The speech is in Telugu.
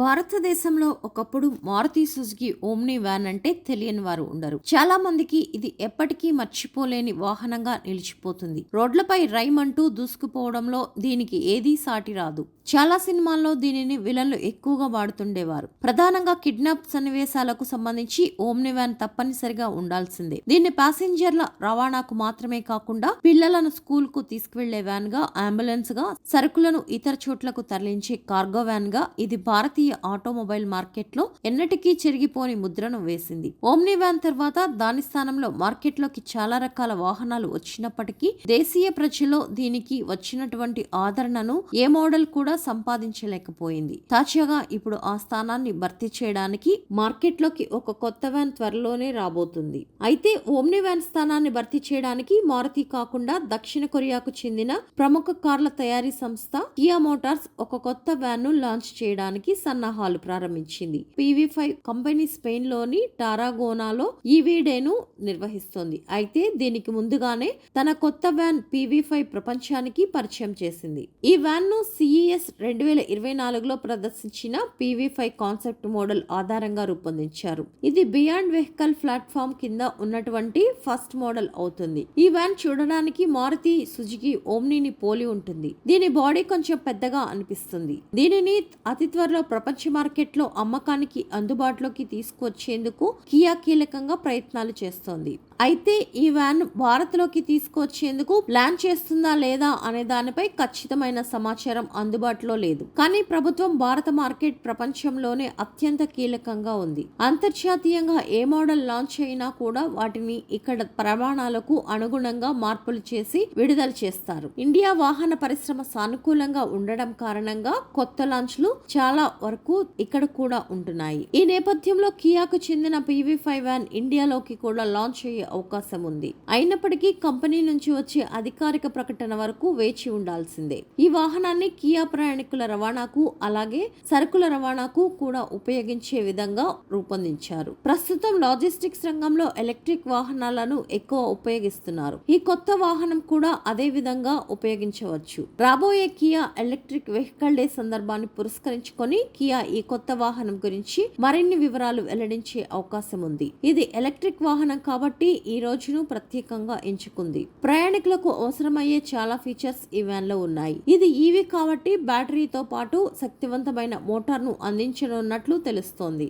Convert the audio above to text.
భారతదేశంలో ఒకప్పుడు మారుతి సుజుకి ఓమ్ని వ్యాన్ అంటే తెలియని వారు ఉండరు. చాలా మందికి ఇది ఎప్పటికీ మర్చిపోలేని వాహనంగా నిలిచిపోతుంది. రోడ్లపై రైమ్ అంటూ దూసుకుపోవడంలో దీనికి ఏదీ సాటి రాదు. చాలా సినిమాల్లో దీనిని విలన్లు ఎక్కువగా వాడుతుండేవారు. ప్రధానంగా కిడ్నాప్ సన్నివేశాలకు సంబంధించి ఓమ్ని వ్యాన్ తప్పనిసరిగా ఉండాల్సిందే. దీన్ని ప్యాసింజర్ల రవాణాకు మాత్రమే కాకుండా పిల్లలను స్కూల్కు తీసుకువెళ్ళే వ్యాన్గా అంబులెన్స్గా సరుకులను ఇతర చోట్లకు తరలించే కార్గో వ్యాన్గా ఇది భారతీయ ఆటోమొబైల్ మార్కెట్లో ఎన్నటికీ చెరిగిపోని ముద్రను వేసింది. ఓమ్ని వ్యాన్ తర్వాత దాని స్థానంలో మార్కెట్లోకి చాలా రకాల వాహనాలు వచ్చినప్పటికీ దేశీయ ప్రజల్లో దీనికి వచ్చినటువంటి ఆదరణను ఏ మోడల్ కూడా సంపాదించలేకపోయింది. తాజాగా ఇప్పుడు ఆ స్థానాన్ని భర్తీ చేయడానికి మార్కెట్లోకి ఒక కొత్త వ్యాన్ త్వరలోనే రాబోతుంది. అయితే ఓమ్ని వ్యాన్ స్థానాన్ని భర్తీ చేయడానికి మారుతి కాకుండా దక్షిణ కొరియాకు చెందిన ప్రముఖ కార్ల తయారీ సంస్థ కియా మోటార్స్ ఒక కొత్త వ్యాన్ను లాంచ్ చేయడానికి సన్నాహాలు ప్రారంభించింది. పివి ఫైవ్ కంపెనీ స్పెయిన్లోని టారాగోనాలో ఈవీ డేను నిర్వహిస్తోంది. అయితే దీనికి ముందుగానే తన కొత్త వ్యాన్ పివి ఫైవ్ ప్రపంచానికి పరిచయం చేసింది. ఈ వ్యాన్ను సిఈఎస్ రెండు వేల ఇరవై నాలుగులో ప్రదర్శించిన పివి ఫైవ్ కాన్సెప్ట్ మోడల్ ఆధారంగా రూపొందించారు. ఇది బియాండ్ వెహికల్ ప్లాట్ఫామ్ కింద ఉన్నటువంటి ఫస్ట్ మోడల్ అవుతుంది. ఈ వ్యాన్ చూడడానికి మారుతి సుజుకి ఓమ్నిని పోలి ఉంటుంది. దీని బాడీ కొంచెం పెద్దగా అనిపిస్తుంది. దీనిని అతి త్వరలో ప్రపంచ మార్కెట్లో అమ్మకానికి అందుబాటులోకి తీసుకొచ్చేందుకు కియా కీలకంగా ప్రయత్నాలు చేస్తోంది. అయితే ఈ వ్యాన్ భారత్లోకి తీసుకొచ్చేందుకు ప్లాన్ చేస్తుందా లేదా అనే దానిపై ఖచ్చితమైన సమాచారం అందుబాటులో లేదు. కానీ ప్రభుత్వం భారత మార్కెట్ ప్రపంచంలోనే అత్యంత కీలకంగా ఉంది. అంతర్జాతీయంగా ఏ మోడల్ లాంచ్ అయినా కూడా వాటిని ఇక్కడ ప్రమాణాలకు అనుగుణంగా మార్పులు చేసి విడుదల చేస్తారు. ఇండియా వాహన పరిశ్రమ సానుకూలంగా ఉండడం కారణంగా కొత్త లాంచ్లు చాలా వరకు ఇక్కడ కూడా ఉంటున్నాయి. ఈ నేపథ్యంలో కియాకు చెందిన పివి ఫైవ్ వ్యాన్ ఇండియాలోకి కూడా లాంచ్ అయ్యే అవకాశం ఉంది అయినప్పటికీ కంపెనీ నుంచి వచ్చే అధికారిక ప్రకటన వరకు వేచి ఉండాల్సిందే. ఈ వాహనాన్ని కియా ప్రయాణికుల రవాణాకు అలాగే సరుకుల రవాణాకు కూడా ఉపయోగించే విధంగా రూపొందించారు. ప్రస్తుతం లాజిస్టిక్స్ రంగంలో ఎలక్ట్రిక్ వాహనాలను ఎక్కువ ఉపయోగిస్తున్నారు. ఈ కొత్త వాహనం కూడా అదే విధంగా ఉపయోగించవచ్చు. రాబోయే కియా ఎలక్ట్రిక్ వెహికల్ డే సందర్భాన్ని పురస్కరించుకొని కియా ఈ కొత్త వాహనం గురించి మరిన్ని వివరాలు వెల్లడించే అవకాశం ఉంది ఇది ఎలక్ట్రిక్ వాహనం కాబట్టి ఈ రోజును ప్రత్యేకంగా ఎంచుకుంది. ప్రయాణికులకు అవసరమయ్యే చాలా ఫీచర్స్ ఈ వ్యాన్లో ఉన్నాయి. ఇది ఈవీ కాబట్టి బ్యాటరీతో పాటు శక్తివంతమైన మోటార్ను అందించనున్నట్లు తెలుస్తోంది.